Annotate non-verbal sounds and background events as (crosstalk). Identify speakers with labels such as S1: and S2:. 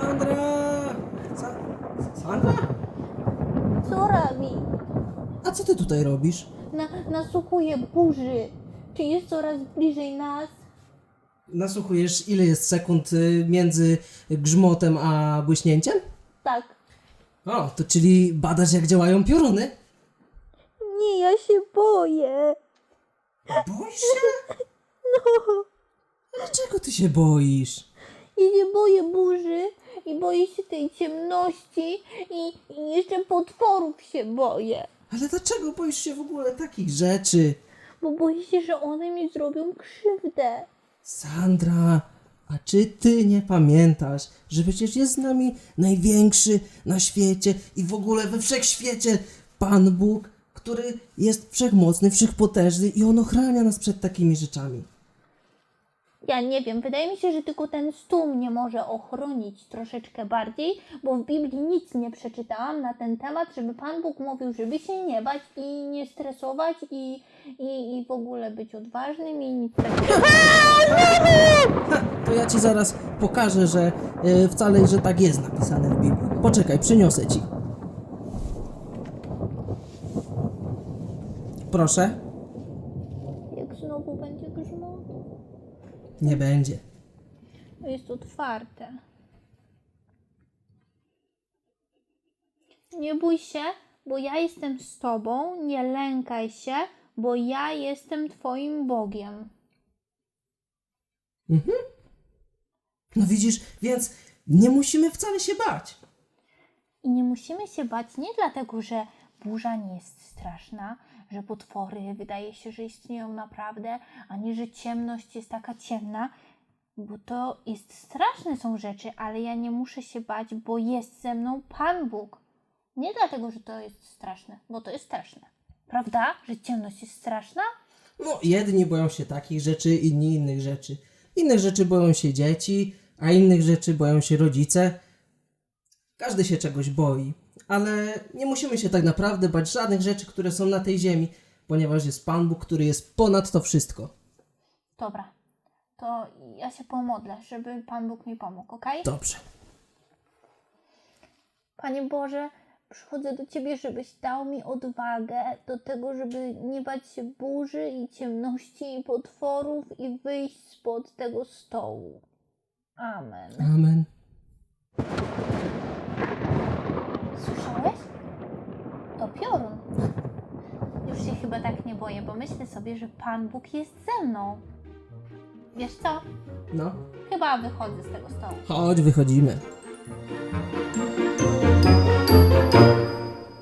S1: Sandra! Sa Sandra?
S2: Co robi?
S1: A co ty tutaj robisz?
S2: Na, nasłuchuje burzy. Czy jest coraz bliżej nas?
S1: Nasłuchujesz, ile jest sekund y, między grzmotem a błyśnięciem?
S2: Tak.
S1: O, to czyli badasz, jak działają pioruny?
S2: Nie, ja się boję.
S1: Boisz się? (laughs) No. Dlaczego ty się boisz?
S2: Ja się boję burzy i boję się tej ciemności i, i jeszcze potworów się boję.
S1: Ale dlaczego boisz się w ogóle takich rzeczy?
S2: Bo boję się, że one mi zrobią krzywdę.
S1: Sandra, a czy ty nie pamiętasz, że przecież jest z nami największy na świecie i w ogóle we wszechświecie Pan Bóg, który jest wszechmocny, wszechpotężny i On ochrania nas przed takimi rzeczami.
S2: Ja nie wiem, wydaje mi się, że tylko ten stół mnie może ochronić troszeczkę bardziej, bo w Biblii nic nie przeczytałam na ten temat, żeby Pan Bóg mówił, żeby się nie bać i nie stresować i, i, i w ogóle być odważnym i nic takiego. (laughs)
S1: Ha, (laughs) to ja ci zaraz pokażę, że e, wcale, że tak jest napisane w Biblii. Poczekaj, przyniosę ci. Proszę,
S2: Jak znowu będzie grzmot?
S1: Nie będzie.
S2: Jest otwarte. Nie bój się, bo ja jestem z tobą. Nie lękaj się, bo ja jestem twoim Bogiem.
S1: No widzisz, więc nie musimy wcale się bać.
S2: I nie musimy się bać nie dlatego, że burza nie jest straszna, że potwory wydaje się, że istnieją naprawdę, ani że ciemność jest taka ciemna, bo to jest straszne są rzeczy, ale ja nie muszę się bać, bo jest ze mną Pan Bóg. Nie dlatego, że to jest straszne, bo to jest straszne. Prawda, że ciemność jest straszna?
S1: No, jedni boją się takich rzeczy, inni innych rzeczy. Innych rzeczy boją się dzieci, a innych rzeczy boją się rodzice. Każdy się czegoś boi, ale nie musimy się tak naprawdę bać żadnych rzeczy, które są na tej ziemi, ponieważ jest Pan Bóg, który jest ponad to wszystko.
S2: Dobra, to ja się pomodlę, żeby Pan Bóg mi pomógł, ok?
S1: Dobrze.
S2: Panie Boże, przychodzę do Ciebie, żebyś dał mi odwagę do tego, żeby nie bać się burzy i ciemności i potworów i wyjść spod tego stołu. Amen.
S1: Amen.
S2: Się chyba tak nie boję, bo myślę sobie, że Pan Bóg jest ze mną. Wiesz co?
S1: No,
S2: Chyba wychodzę z tego stołu.
S1: chodź, wychodzimy.